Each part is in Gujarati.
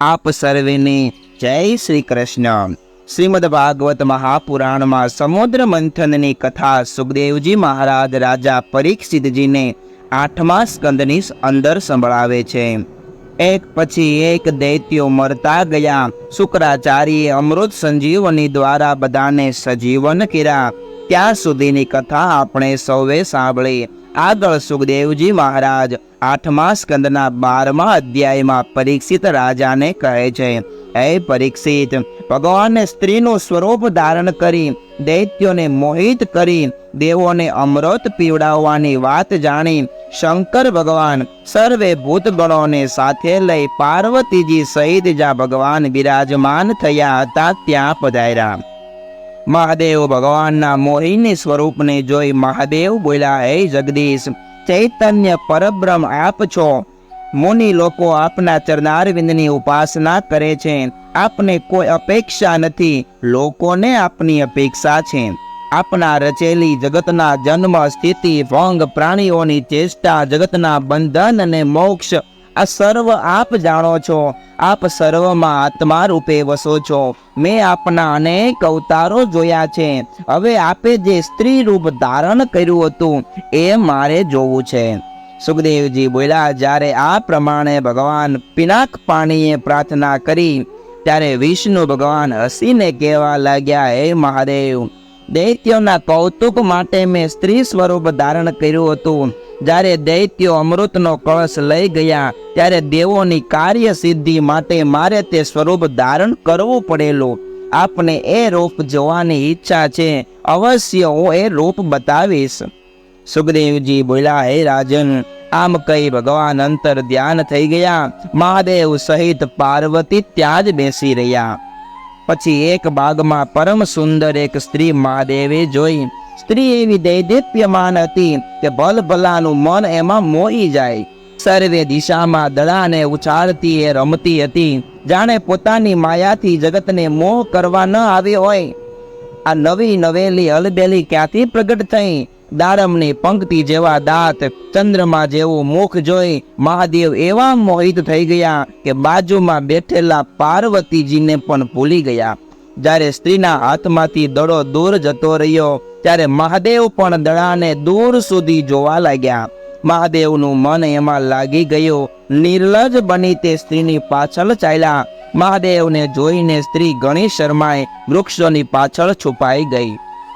આપ સર્વેને જય શ્રી કૃષ્ણ. શ્રીમદ ભાગવત મહાપુરાણમાં સમુદ્ર મંથનની કથા સુખદેવજી મહારાજ રાજા પરીક્ષિતજીને આઠમા સ્કંદની અંદર સંભળાવે છે. એક પછી એક દૈત્યો મરતા ગયા. શુક્રાચાર્યે અમૃત સંજીવની દ્વારા બધાને સજીવન કર્યા. ત્યાં સુધીની કથા આપણે સૌએ સાંભળી. આગળ સુખદેવજી મહારાજ આઠમા સ્કંદના બારમા અધ્યાયમાં પરીક્ષિત રાજાને કહે છે, હે પરીક્ષિત, ભગવાને સ્ત્રીનું સ્વરૂપ ધારણ કરી, દૈત્યોને મોહિત કરી, દેવોને અમૃત પીવડાવવાની વાત જાણી, શંકર ભગવાન સર્વે ભૂતગણોને સાથે લઈ પાર્વતીજી સહિત જ્યાં ભગવાન બિરાજમાન થયા હતા ત્યાં પધાર્યા. મહાદેવ ભગવાનના મોહિની સ્વરૂપને જોઈ મહાદેવ બોલ્યા, હે જગદીશ ચૈતન્ય પરબ્રહ્મ આપ છો. મુનિ લોકો આપના ચરણારવિંદની ઉપાસના કરે છે. આપને કોઈ અપેક્ષા નથી. લોકોને આપની અપેક્ષા છે. આપના રચેલી જગતના જન્મ, સ્થિતિ ભંગ પ્રાણીઓની ચેષ્ટા, જગતના બંધન અને મોક્ષ આ સર્વ આપ જાણો છો. આપ સર્વમાં આત્મા રૂપે વસો છો. મેં આપના અનેક અવતારો જોયા છે. હવે આપે જે સ્ત્રી રૂપ ધારણ કર્યું હતું, એ મારે જોવું છે. સુખદેવજી બોલ્યા, જ્યારે આ પ્રમાણે ભગવાન પિનાક પાણીએ પ્રાર્થના કરી, ત્યારે વિષ્ણુ ભગવાન હસીને કહેવા લાગ્યા, હે મહાદેવ, દૈત્યોના કૌતુક માટે મેં સ્ત્રી સ્વરૂપ ધારણ કર્યું હતું. જ્યારે દૈત્યો અમૃતનો કળશ લઈ ગયા, ત્યારે દેવોની કાર્ય સિદ્ધિ માટે મારે તે સ્વરૂપ ધારણ કરવું પડેલું. આપને એ રૂપ જોવાની ઈચ્છા છે. અવશ્ય હું એ રૂપ બતાવીશ. સુખદેવજી બોલ્યા, હે રાજન, આમ કહી ભગવાન અંતર ધ્યાન થઈ ગયા? મહાદેવ સહિત પાર્વતી ત્યાં જ બેસી રહ્યા. પછી એક બાગમાં પરમ સુંદર એક સ્ત્રી મહાદેવે જોઈ સ્ત્રી એવી દૈદિત્યમાન હતી કે ભલભલાનું મન એમાં મોહી જાય. સર્વે દિશામાં દડાને ઉછાળતી એ રમતી હતી. જાણે પોતાની માયાથી જગતને મોહ કરવા ન આવ્યો હોય. આ નવી નવેલી અલબેલી ક્યાંથી પ્રગટ થઈ? દાડમની પંક્તિ જેવા દાંત, ચંદ્રમા જેવું મુખ જોઈ મહાદેવ એવા મોહિત થઈ ગયા કે બાજુમાં બેઠેલા પાર્વતીજીને પણ ભૂલી ગયા. જ્યારે સ્ત્રીના હાથમાંથી દડો દૂર જતો રહ્યો, ત્યારે મહાદેવ પણ દડાને દૂર સુધી જોવા લાગ્યા. મહાદેવનું મન એમાં લાગી ગયું. નિર્લજ બની તે સ્ત્રીની પાછળ ચાલ્યા. મહાદેવને જોઈને સ્ત્રી ઘણી શરમાય વૃક્ષોની પાછળ છુપાઈ ગઈ.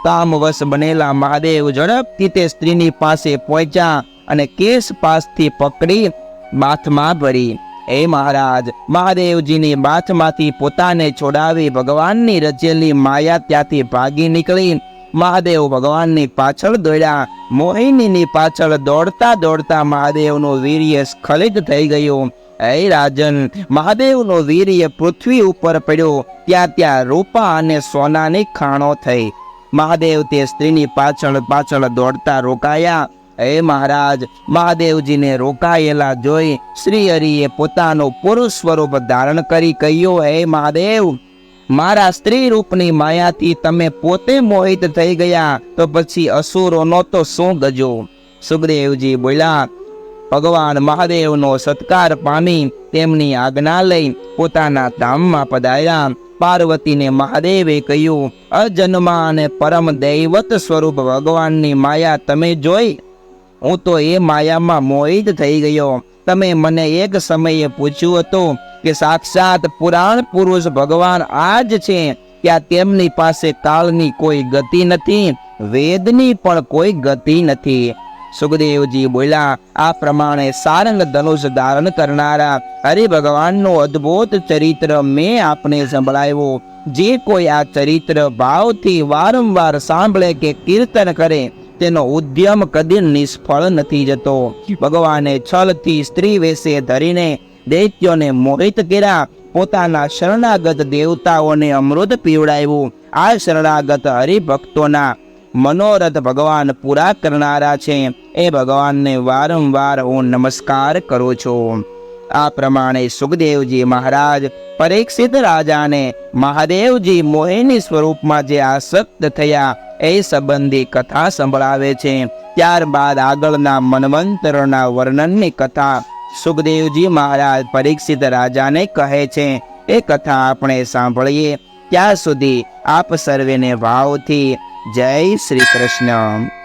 કામવશ બનેલા મહાદેવ ઝડપથી તે સ્ત્રીની પાસે પહોંચ્યા અને કેસ પાસથી પકડી માથમાં ભરી. એ મહારાજ, મહાદેવજીની બાથમાંથી પોતાને છોડાવી ભગવાનની રચેલી માયા ત્યાંથી ભાગી નીકળી. મહાદેવ ભગવાનની પાછળ દોડ્યા. મોહિનીની પાછળ દોડતા દોડતા મહાદેવનું વીર્ય સ્ખલિત થઈ ગયું. હે રાજન, મહાદેવનું વીર્ય પૃથ્વી ઉપર પડ્યો. ત્યાં ત્યાં રૂપા અને સોનાની ખાણો થઈ. મહાદેવ તે સ્ત્રીની પાછળ પાછળ દોડતા રોકાયા. હે મહારાજ, મહાદેવજીને રોકાયેલા જોઈ શ્રી હરિએ પોતાનો પુરુષ સ્વરૂપ ધારણ કરી કહ્યું, હે મહાદેવ, મારા સ્ત્રી રૂપની માયાથી તમે પોતે મોહિત થઈ ગયા, તો પછી અસુરોનો તો શું ગજો? સુખદેવજી બોલ્યા, ભગવાન મહાદેવનો સત્કાર પામી તેમની આજ્ઞા લઈ પોતાના ધામમાં પધાર્યા. પાર્વતીને મહાદેવે કહ્યું, અજન્મા અને પરમ દૈવત સ્વરૂપ ભગવાનની માયા તમે જોઈ હું તો એ માયામાં મોહિત થઈ ગયો. તમે મને એક સમયે પૂછ્યું હતું કે સાક્ષાત પુરાણ પુરુષ ભગવાન આ જ છે. ત્યાં તેમની પાસે કાળની કોઈ ગતિ નથી, વેદની પણ કોઈ ગતિ નથી. સુખદેવજી બોલ્યા, આ પ્રમાણે સારંગ ધનુષ ધારણ કરનારા હરિ ભગવાનનું અદ્ભુત ચરિત્ર મેં આપને સંભળાવ્યું. જે કોઈ આ ચરિત્ર ભાવથી વારંવાર સાંભળે કે કીર્તન કરે તેનો ઉદ્યમ કદી નિષ્ફળ નથી જતો. ભગવાને છલથી સ્ત્રી વેશે ધરીને દૈત્યોને મોહિત કર્યા. પોતાના શરણાગત દેવતાઓને અમૃત પીવડાવ્યું. આ શરણાગત હરિભક્તોના મનોરથ ભગવાન પૂરા કરનારા છે. એ ભગવાનને વારંવાર હું નમસ્કાર કરું છું. આ પ્રમાણે સુખદેવજી મહારાજ પરીક્ષિત રાજાને મહાદેવજી મોહિની સ્વરૂપમાં જે આસક્ત થયા એ સંબંધી કથા સંભળાવે છે. ત્યારબાદ આગળના મનવંતરોના વર્ણનની કથા સુખદેવજી મહારાજ પરીક્ષિત રાજાને કહે છે. એ કથા આપણે સાંભળીએ. ત્યાં સુધી આપ સર્વેને ભાવથી જય શ્રી કૃષ્ણ.